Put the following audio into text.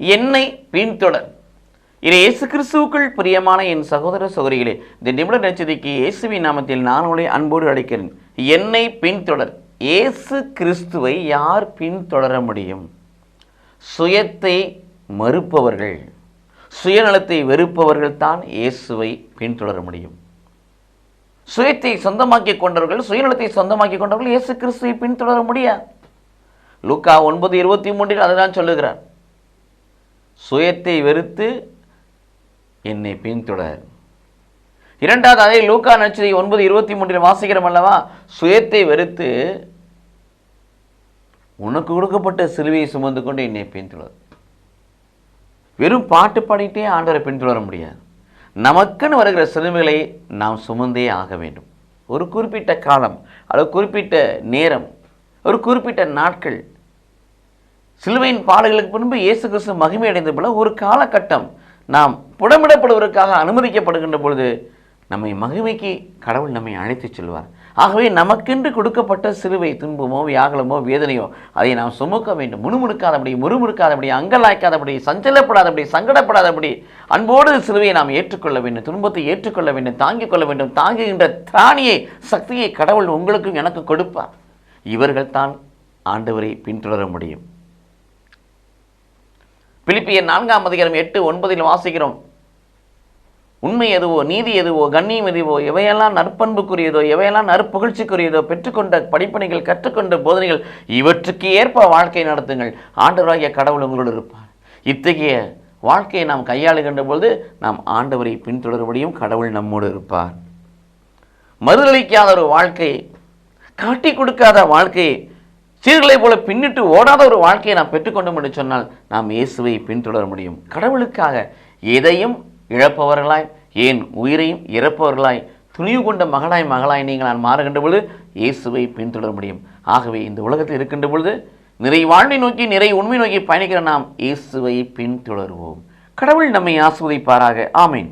என்னை பின்தொடர் இது இயேசு கிறிஸ்துவுக்குள் பிரியமான என் சகோதர சகோதரிகளே இந்த நிமிட நட்சத்திரிக்கு இயேசுவின் நாமத்தில் நான் உங்களை அன்போடு அழைக்கிறேன். என்னை பின்தொடர். இயேசு கிறிஸ்துவை யார் பின்தொடர முடியும்? சுயத்தை மறுப்பவர்கள். சுயநலத்தை வெறுப்பவர்கள் தான் இயேசுவை பின்தொடர முடியும். சுயத்தை சொந்தமாக்கி கொண்டவர்கள் சுயநலத்தை சொந்தமாக்கி கொண்டவர்கள் இயேசு கிறிஸ்துவை பின்தொடர முடியாது. லூக்கா ஒன்பது இருபத்தி மூன்றில் அதுதான் சொல்லுகிறார். சுயத்தை வெறுத்து என்னை பின்தொடர். இரண்டாவது அதே லூக்கா நட்சத்திரை ஒன்பது இருபத்தி மூன்றில் வாசிக்கிறோம் அல்லவா? சுயத்தை வெறுத்து உனக்கு கொடுக்கப்பட்ட சிலுவையை சுமந்து கொண்டு என்னை பின்தொடர். வெறும் பாட்டு பாடிட்டே ஆண்டவரை பின்தொடர முடியாது. நமக்குன்னு வருகிற சிலுவைகளை நாம் சுமந்தே ஆக வேண்டும். ஒரு குறிப்பிட்ட காலம் அல்லது குறிப்பிட்ட நேரம் ஒரு குறிப்பிட்ட நாட்கள் சிலுவையின் பாடுகளுக்கு முன்பு இயேசு கிறிஸ்து மகிமை அடைந்த போல ஒரு காலகட்டம் நாம் புடமிடப்படுவதற்காக அனுமதிக்கப்படுகின்ற பொழுது நம்மை மகிமைக்கு கடவுள் நம்மை அழைத்துச் செல்வார். ஆகவே நமக்கென்று கொடுக்கப்பட்ட சிலுவை துன்பமோ வியாகுலமோ வேதனையோ அதை நாம் சுமக்க வேண்டும். முணுமுணுக்காதபடி முறுமுறுக்காதபடி அங்கலாய்க்காதபடி சஞ்சலப்படாதபடி சங்கடப்படாதபடி அன்போடு சிலுவையை நாம் ஏற்றுக்கொள்ள வேண்டும். துன்பத்தை ஏற்றுக்கொள்ள வேண்டும். தாங்கிக் கொள்ள வேண்டும். தாங்குகின்ற திராணியை சக்தியை கடவுள் உங்களுக்கும் எனக்கு கொடுப்பார். இவர்கள் தான் ஆண்டவரை பின்தொடர முடியும். பிலிப்பியர் நான்காம் அதிகாரம் எட்டு ஒன்பதில் வாசிக்கிறோம். உண்மை எதுவோ நீதி எதுவோ கண்ணியம் எதுவோ எவையெல்லாம் நற்பண்புக்குரியதோ எவையெல்லாம் நற்புகழ்ச்சிக்குரியதோ பெற்றுக்கொண்ட படிப்பனைகள் கற்றுக்கொண்ட போதனைகள் இவற்றுக்கு ஏற்ப வாழ்க்கை நடத்துங்கள். ஆண்டவராகிய கடவுள் உங்களோடு இருப்பார். இத்தகைய வாழ்க்கையை நாம் கையாளுகின்ற பொழுது நாம் ஆண்டவரை பின்தொடரும்படியும் கடவுள் நம்மோடு இருப்பார். மறுதளிக்காத ஒரு வாழ்க்கை காட்டி கொடுக்காத வாழ்க்கையை சீர்களை போல பின்னிட்டு ஓடாத ஒரு வாழ்க்கையை நாம் பெற்றுக்கொண்டோம் என்று சொன்னால் நாம் இயேசுவை பின்தொடர முடியும். கடவுளுக்காக எதையும் இழப்பவர்களாய் ஏன் உயிரையும் இறப்பவர்களாய் துணிவு கொண்ட மகளாய் மகளாய் நீங்கள் நான் மாறுகின்ற பொழுது இயேசுவை பின்தொடர முடியும். ஆகவே இந்த உலகத்தில் இருக்கின்ற பொழுது நிறை வாழ்வை நோக்கி நிறை உண்மை நோக்கி பயணிக்கிற நாம் இயேசுவை பின்தொடருவோம். கடவுள் நம்மை ஆசுவதிப்பாராக. ஆமீன்.